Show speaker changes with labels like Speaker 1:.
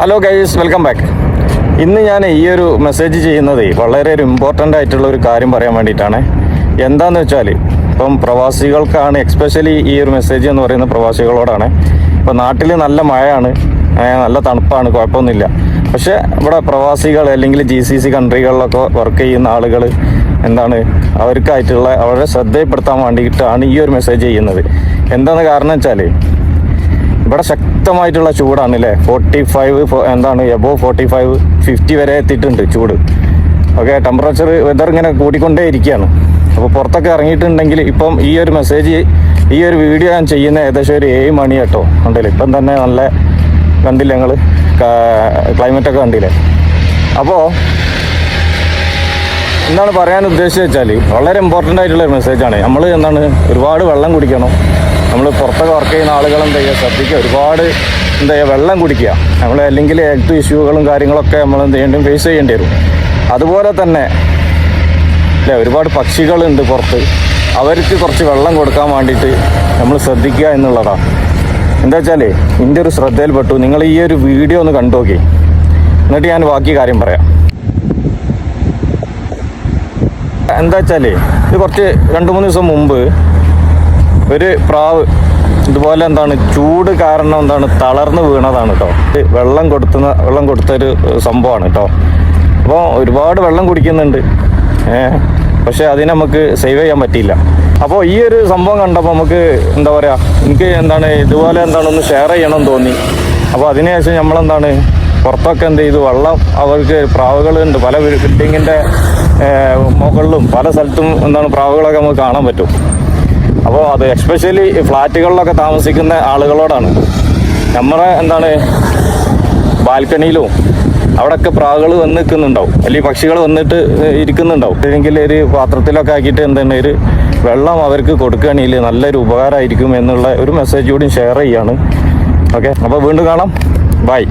Speaker 1: Hello guys welcome back ഇന്ന് ഞാൻ ഈ ഒരു മെസ്സേജ് ചെയ്യുന്നത് വളരെ ഒരു ഇമ്പോർട്ടന്റ് ആയിട്ടുള്ള ഒരു കാര്യം പറയാൻ വേണ്ടിയിട്ടാണ്. എന്താണെന്ന് വെച്ചാൽ ഇപ്പം പ്രവാസികൾക്കാണ് എക്സ്പെഷ്യലി ഈ ഒരു മെസ്സേജ് എന്ന് പറയുന്ന പ്രവാസികളോടാണ്. ഇപ്പം നാട്ടിൽ നല്ല മഴയാണ് നല്ല തണുപ്പാണ് കുഴപ്പമൊന്നുമില്ല. പക്ഷേ ഇവിടെ പ്രവാസികൾ അല്ലെങ്കിൽ ജി സി സി കൺട്രികളിലൊക്കെ വർക്ക് ചെയ്യുന്ന ആളുകൾ എന്താണ് അവർക്കായിട്ടുള്ള അവരെ ശ്രദ്ധയിൽപ്പെടുത്താൻ വേണ്ടിയിട്ടാണ് ഈ ഒരു മെസ്സേജ് ചെയ്യുന്നത്. എന്താണെന്ന് കാരണം വെച്ചാൽ ഇവിടെ ശക്തമായിട്ടുള്ള ചൂടാണ് അല്ലേ ഫോർട്ടി ഫൈവ് എന്താണ്? എബോ ഫോർട്ടി ഫൈവ് ഫിഫ്റ്റി വരെ എത്തിയിട്ടുണ്ട് ചൂട്. ഓക്കെ ടെമ്പറേച്ചർ വെതർ ഇങ്ങനെ കൂടിക്കൊണ്ടേ ഇരിക്കുകയാണ്. അപ്പോൾ പുറത്തൊക്കെ ഇറങ്ങിയിട്ടുണ്ടെങ്കിൽ ഇപ്പം ഈ ഒരു മെസ്സേജ് ഈ ഒരു വീഡിയോ ഞാൻ ചെയ്യുന്ന ഏകദേശം ഒരു ഏഴ് മണി കേട്ടോ. ഉണ്ടല്ലോ ഇപ്പം തന്നെ നല്ല കണ്ടില്ല ഞങ്ങൾ ക്ലൈമറ്റൊക്കെ കണ്ടില്ലേ? അപ്പോൾ എന്താണ് പറയാൻ ഉദ്ദേശിച്ചത് വെച്ചാൽ വളരെ ഇമ്പോർട്ടന്റ് ആയിട്ടുള്ള ഒരു മെസ്സേജാണ് നമ്മൾ എന്താണ്? ഒരുപാട് വെള്ളം കുടിക്കണം. നമ്മൾ പുറത്തൊക്കെ വർക്ക് ചെയ്യുന്ന ആളുകൾ എന്താ ചെയ്യുക? ശ്രദ്ധിക്കുക. ഒരുപാട് എന്താ ചെയ്യുക? വെള്ളം കുടിക്കുക. നമ്മൾ അല്ലെങ്കിൽ ഹെൽത്ത് ഇഷ്യൂകളും കാര്യങ്ങളൊക്കെ നമ്മൾ എന്ത് ചെയ്യേണ്ടി ഫേസ് ചെയ്യേണ്ടി വരും. അതുപോലെ തന്നെ അല്ലേ? ഒരുപാട് പക്ഷികളുണ്ട് പുറത്ത്. അവർക്ക് കുറച്ച് വെള്ളം കൊടുക്കാൻ വേണ്ടിയിട്ട് നമ്മൾ ശ്രദ്ധിക്കുക എന്നുള്ളതാണ്. എന്താ വെച്ചാൽ എന്റെ ഒരു ശ്രദ്ധയിൽപ്പെട്ടു. നിങ്ങൾ ഈ ഒരു വീഡിയോ ഒന്ന് കണ്ടു നോക്കി. എന്നിട്ട് ഞാൻ ബാക്കി കാര്യം പറയാം. എന്താ വെച്ചാലേ ഇത് കുറച്ച് രണ്ട് മൂന്ന് ദിവസം മുമ്പ് ഒരു പ്രാവ് ഇതുപോലെ എന്താണ് ചൂട് കാരണം എന്താണ് തളർന്ന് വീണതാണ് കേട്ടോ വെള്ളം കൊടുത്തുന്ന വെള്ളം കൊടുത്തൊരു സംഭവമാണ് കേട്ടോ അപ്പോൾ ഒരുപാട് വെള്ളം കുടിക്കുന്നുണ്ട്. പക്ഷെ അതിനെ നമുക്ക് സേവ് ചെയ്യാൻ പറ്റിയില്ല. അപ്പോൾ ഈ ഒരു സംഭവം കണ്ടപ്പോൾ നമുക്ക് എന്താ പറയുക എനിക്ക് എന്താണ് ഇതുപോലെ എന്താണ് ഒന്ന് ഷെയർ ചെയ്യണം തോന്നി. അപ്പോൾ അതിനുശേഷം നമ്മളെന്താണ് പുറത്തൊക്കെ എന്ത് ചെയ്തു? വെള്ളം അവർക്ക് പ്രാവുകളുണ്ട്. പല ബിൽഡിങ്ങിന്റെ മുകളിലും പല സ്ഥലത്തും എന്താണ് പ്രാവുകളൊക്കെ നമുക്ക് കാണാൻ പറ്റും. അപ്പോൾ അത് എസ്പെഷ്യലി ഫ്ലാറ്റുകളിലൊക്കെ താമസിക്കുന്ന ആളുകളോടാണ്. നമ്മുടെ എന്താണ് ബാൽക്കണിയിലും അവിടെയൊക്കെ പ്രാവുകൾ വന്ന് നിൽക്കുന്നുണ്ടാവും അല്ലെങ്കിൽ പക്ഷികൾ വന്നിട്ട് ഇരിക്കുന്നുണ്ടാവും. അല്ലെങ്കിൽ ഒരു പാത്രത്തിലൊക്കെ ആക്കിയിട്ട് എന്താണ് ഒരു വെള്ളം അവർക്ക് കൊടുക്കുകയാണെങ്കിൽ നല്ലൊരു ഉപകാരമായിരിക്കും എന്നുള്ള ഒരു മെസ്സേജ് കൂടി ഷെയർ ചെയ്യാണ്. ഓക്കെ അപ്പോൾ വീണ്ടും കാണാം. ബൈ